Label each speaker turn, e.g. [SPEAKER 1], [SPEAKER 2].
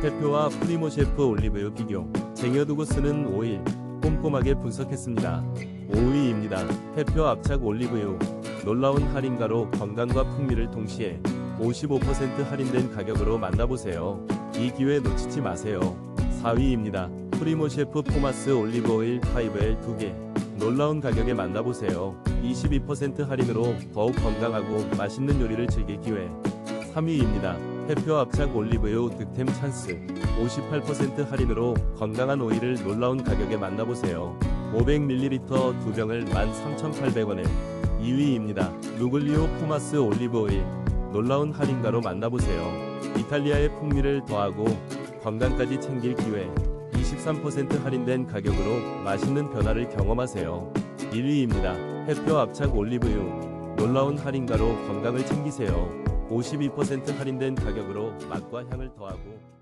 [SPEAKER 1] 대표와 프리모 셰프 올리브유 비교. 쟁여두고 쓰는 오일. 꼼꼼하게 분석했습니다. 5위입니다. 대표 압착 올리브유. 놀라운 할인가로 건강과 풍미를 동시에 55% 할인된 가격으로 만나보세요. 이 기회 놓치지 마세요. 4위입니다. 프리모 셰프 포마스 올리브 오일 5L 2개. 놀라운 가격에 만나보세요. 22% 할인으로 더욱 건강하고 맛있는 요리를 즐길 기회. 3위입니다. 해표 압착 올리브유 득템 찬스. 58% 할인으로 건강한 오일을 놀라운 가격에 만나보세요. 500ml 두 병을 13,800원에 2위입니다. 루글리오 포마스 올리브 오일. 놀라운 할인가로 만나보세요. 이탈리아의 풍미를 더하고 건강까지 챙길 기회. 23% 할인된 가격으로 맛있는 변화를 경험하세요. 1위입니다. 햇표 압착 올리브유. 놀라운 할인가로 건강을 챙기세요. 52% 할인된 가격으로 맛과 향을 더하고